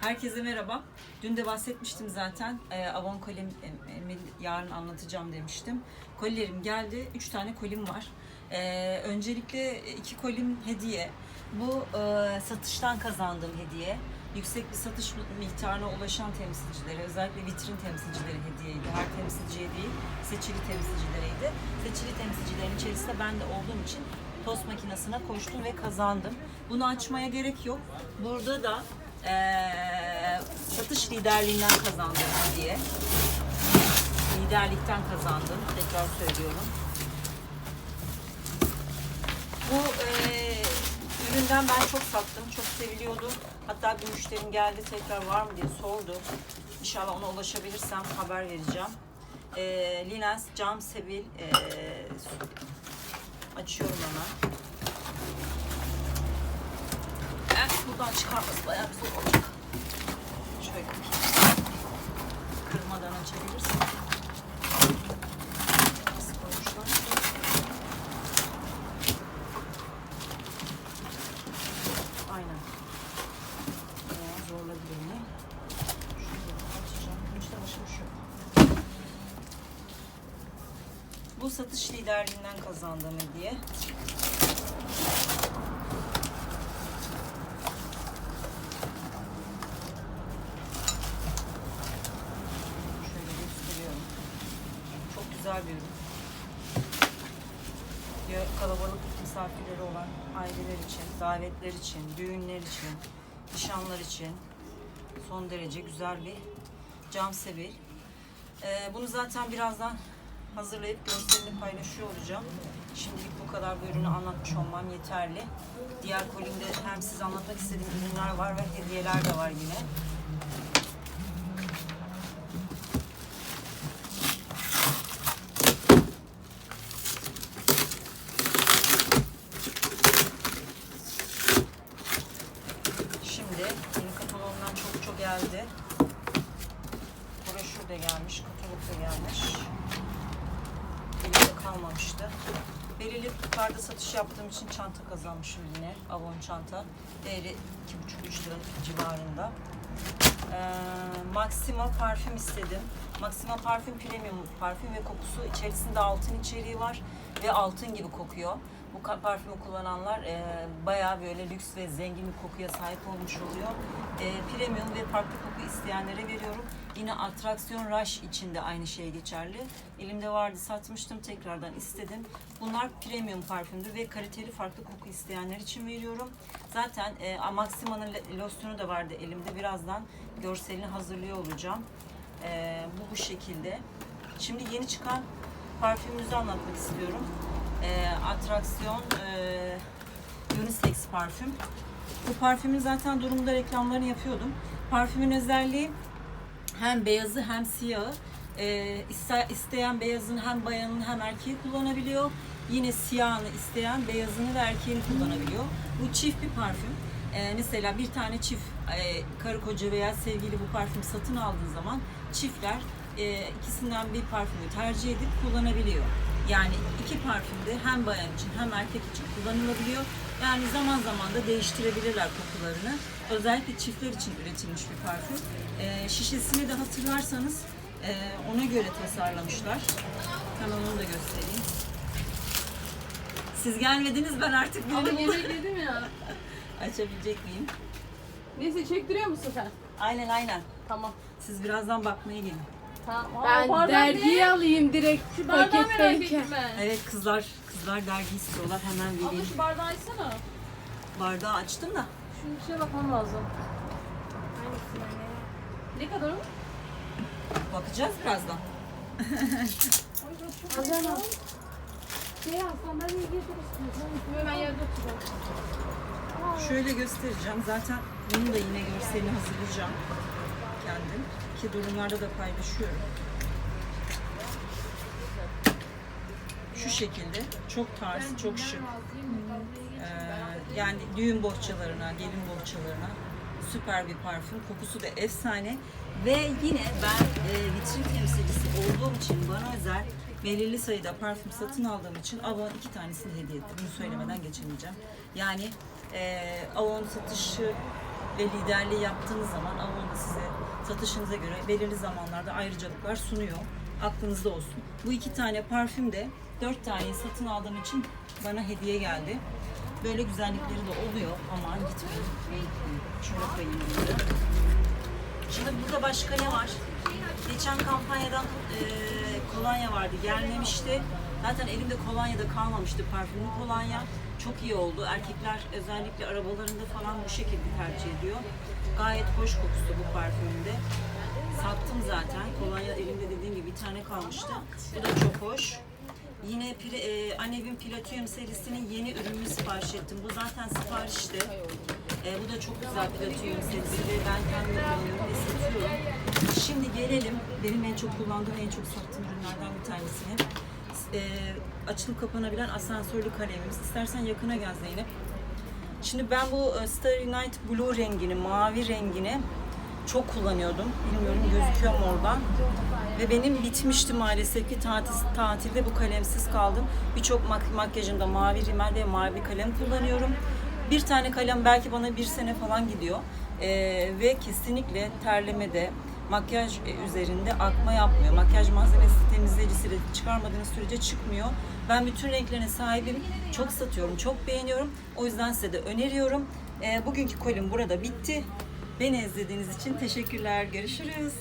Herkese merhaba. Dün de bahsetmiştim zaten. Ee, Avon kolim e, e, yarın anlatacağım demiştim. Kolilerim geldi. Üç tane kolim var. Ee, öncelikle iki kolim hediye. Bu e, satıştan kazandığım hediye. Yüksek bir satış miktarına ulaşan temsilcilere, özellikle vitrin temsilcileri hediyeydi. Her temsilciye değil, seçili temsilcilereydi. Seçili temsilcilerin içerisinde ben de olduğum için tost makinesine koştum ve kazandım. Bunu açmaya gerek yok. Burada da eee, satış liderliğinden kazandım diye. Liderlikten kazandım. Tekrar söylüyorum. Bu eee, üründen ben çok sattım. Çok seviliyordu. Hatta bir müşterim geldi tekrar var mı diye sordu. İnşallah ona ulaşabilirsem haber vereceğim. Eee Linens Cam Sevil eee, açıyorum hemen. Evet, buradan çıkarması bayağı zor olacak. Şöyle kırmadan açabilirsin. Aynen. Bayağı zorladı beni. Açacağım. İşte başım şu. Bu satış liderliğinden kazandığım hediye. Şöyle gösteriyorum. Çok güzel bir. Diyor, Kalabalık misafirleri olan aileler için, davetler için, düğünler için, nişanlar için son derece güzel bir cam sebil. Ee, bunu zaten birazdan hazırlayıp görselini paylaşıyor olacağım. Şimdilik bu kadar bu ürünü anlatmış olmam yeterli. Diğer kolimde hem size anlatmak istediğim ürünler var ve hediyeler de var yine. Şimdi yeni katalogdan çok çok geldi. Broşür de gelmiş, katalog da gelmiş. Elimde kalmamıştı. Belirli tutarda satış yaptığım için çanta kazanmışım yine. Avon çanta. Değeri 2,5-3 lira civarında. Ee, Maxima parfüm istedim. Maxima parfüm premium parfüm ve kokusu içerisinde altın içeriği var ve altın gibi kokuyor. Bu parfümü kullananlar e, bayağı böyle lüks ve zengin bir kokuya sahip olmuş oluyor. E, premium ve farklı koku isteyenlere veriyorum. Yine atraksiyon rush için de aynı şey geçerli. Elimde vardı satmıştım tekrardan istedim. Bunlar premium parfümdür ve kaliteli farklı koku isteyenler için veriyorum. Zaten e, Maxima'nın losyonu da vardı elimde. Birazdan görselini hazırlıyor olacağım. E, bu bu şekilde. Şimdi yeni çıkan parfümümüzü anlatmak istiyorum. E, atraksiyon e, unisex parfüm. Bu parfümün zaten durumda reklamlarını yapıyordum. Parfümün özelliği hem beyazı hem siyahı. E, iste- isteyen beyazını hem bayanın hem erkeği kullanabiliyor. Yine siyahını isteyen beyazını ve erkeğini kullanabiliyor. Bu çift bir parfüm. E, mesela bir tane çift e, karı koca veya sevgili bu parfüm satın aldığı zaman çiftler e, ikisinden bir parfümü tercih edip kullanabiliyor. Yani iki parfüm de hem bayan için hem erkek için kullanılabiliyor. Yani zaman zaman da değiştirebilirler kokularını. Özellikle çiftler için üretilmiş bir parfüm. E, şişesini de hatırlarsanız e, ona göre tasarlamışlar. Hemen onu da göstereyim. Siz gelmediniz ben artık Ama birini yemek yedim ya. açabilecek miyim? Neyse çektiriyor musun sen? Aynen aynen. Tamam. Siz birazdan bakmaya gelin. Tamam. Ben dergiyi alayım direkt Şu paketteyken. ben. Evet kızlar kızlar dergi istiyorlar hemen Abla vereyim. şu bardağı açsana. Bardağı açtım da Şunun içine bakmam lazım. Ne kadar o? bakacağız birazdan. Azana. Şey alsam ben iyi getirirsiniz. Hemen yerde oturacağım. Şöyle göstereceğim. Zaten bunu da yine görselini hazırlayacağım kendim. Ki durumlarda da paylaşıyorum. Şu şekilde çok tarz, çok şık. Ee, yani düğün bohçalarına, gelin bohçalarına süper bir parfüm. Kokusu da efsane. Ve yine ben e, vitrin temsilcisi olduğum için bana özel belirli sayıda parfüm satın aldığım için Avon iki tanesini hediye etti. Bunu söylemeden geçemeyeceğim. Yani e, Avon satışı ve liderliği yaptığınız zaman Avon da size satışınıza göre belirli zamanlarda ayrıcalıklar sunuyor. Aklınızda olsun. Bu iki tane parfüm de dört taneyi satın aldığım için bana hediye geldi. Böyle güzellikleri de oluyor. Aman gitmeyin. Şöyle koyayım. Şimdi burada başka ne var? Geçen kampanyadan eee, kolonya vardı, gelmemişti. Zaten elimde kolonya da kalmamıştı, parfümlü kolonya. Çok iyi oldu. Erkekler özellikle arabalarında falan bu şekilde tercih ediyor. Gayet hoş kokusu bu parfümünde. Sattım zaten. Kolonya elimde dediğim gibi bir tane kalmıştı. Bu da çok hoş. Yine e, Anevin Platinum serisinin yeni ürününü sipariş ettim. Bu zaten siparişti. E, bu da çok güzel Platinum serisi ve ben kullanıyorum ve satıyorum. Şimdi gelelim benim en çok kullandığım, en çok sattığım ürünlerden bir tanesine. E, açılıp kapanabilen asansörlü kalemimiz. İstersen yakına gel Zeynep. Şimdi ben bu e, Starry Night Blue rengini, mavi rengini çok kullanıyordum. Bilmiyorum gözüküyor mu oradan. Ve benim bitmişti maalesef ki tatil, tatilde bu kalemsiz kaldım. Birçok mak- makyajımda mavi rimel ve mavi kalem kullanıyorum. Bir tane kalem belki bana bir sene falan gidiyor. Ee, ve kesinlikle terlemede, makyaj e, üzerinde akma yapmıyor. Makyaj malzemesi temizleyicisiyle çıkarmadığınız sürece çıkmıyor. Ben bütün renklerine sahibim. Çok satıyorum, çok beğeniyorum. O yüzden size de öneriyorum. Ee, bugünkü kolim burada bitti. Beni izlediğiniz için teşekkürler. Görüşürüz.